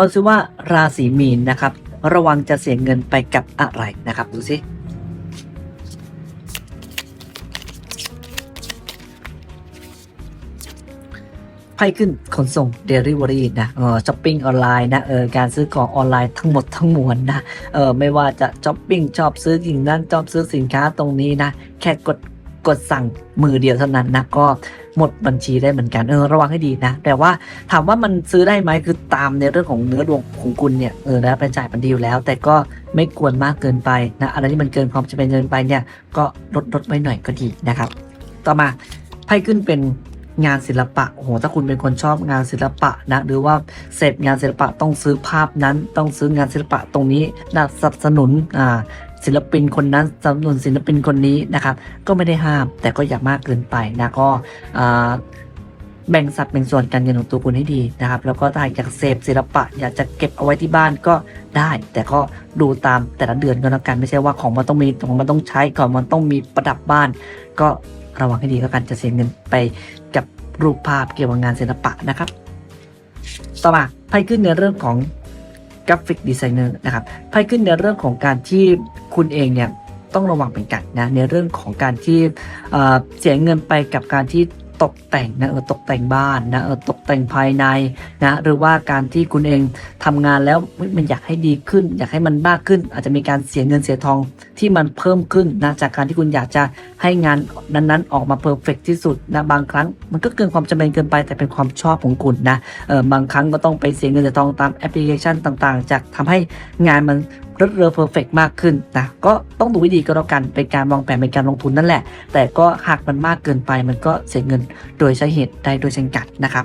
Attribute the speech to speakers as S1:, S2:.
S1: มาดูซิว่าราศีมีนนะครับ ระวังจะเสียเงินไปกับอะไรนะครับ ดูสิไพ่ขึ้นขนส่ง Delivery นะเออช้อปปิ้งออนไลน์นะเออการซื้อของออนไลน์ทั้งหมดทั้งมวลนะเออไม่ว่าจะช้อปปิ้งชอบซื้อสิ่งนั้นชอบซื้อสินค้าตรงนี้นะแค่กด กดสั่งมือเดียวเท่านั้นนะก็หมดบัญชีได้เหมือนกันเออระวังให้ดีนะ แต่ว่าถามว่ามันซื้อได้ไหมคือตามในเรื่องของเนื้อดวงของคุณเนี่ยเออนะเป็นจ่ายมันดีอยู่แล้ว แต่ก็ไม่กวนมากเกินไปนะอะไรที่มันเกินความจำเป็นเกินไปเนี่ยก็ลดลดไว้หน่อยก็ดีนะครับ ต่อมาไพ่ขึ้นเป็น งานศิลปะโอ้โหถ้าคุณเป็นคนชอบงานศิลปะนะหรือว่าเสพงานศิลปะต้องซื้อภาพนั้น ต้องซื้องานศิลปะตรงนี้นะสนับสนุนอ่าศิลปินคนนั้นสนับสนุนศิลปินคนนี้นะครับ ก็ไม่ได้ห้ามแต่ก็อย่ามากเกินไปนะก็อ่าแบ่งสัดแบ่งส่วนการเงินของตัวคุณให้ดีนะครับ แล้วก็ถ้าอยากเสพศิลปะ อยากจะเก็บเอาไว้ที่บ้านก็ได้ แต่ก็ดูตามแต่ละเดือนก็แล้วกันไม่ใช่ว่าของมันต้องมีของมันต้องใช้ก่อนมันต้องมีประดับบ้าน ก็ระวังให้ดีแล้วกันจะเสียเงินไปกับ รูปภาพเกี่ยวกับงานศิลปะนะครับ ต่อมาไพ่ขึ้นในเรื่องของกราฟิกดีไซเนอร์นะครับไพ่ขึ้นในเรื่องของการที่คุณเองเนี่ยต้องระวังเป็นกันนะในเรื่องของการที่เเสียเงินไปกับการที่ ตกแต่งนะเออตกแต่งบ้านนะเออตกแต่งภายในนะหรือว่าการที่คุณเองทำงานแล้วมันอยากให้ดีขึ้น อยากให้มันมากขึ้น อาจจะมีการเสียเงินเสียทองที่มันเพิ่มขึ้นนะจากการที่คุณอยากจะให้งานนั้นๆ ออกมาเพอร์เฟกที่สุดนะบางครั้งมันก็เกินความจำเป็นเกินไปแต่เป็นความชอบของคุณนะเออบางครั้งก็ต้องไปเสียเงินเสียทองตามแอปพลิเคชันต่างๆ จากทำให้งานมัน รถเรือเพอร์เฟกมากขึ้นนะก็ต้องดูให้ดีก็แล้วกันเป็นการวางแผนเป็นการลงทุนนั่นแหละ แต่ก็หากมันมากเกินไปมันก็เสียเงินโดยใช้เหตุได้โดยเช่นกันนะครับ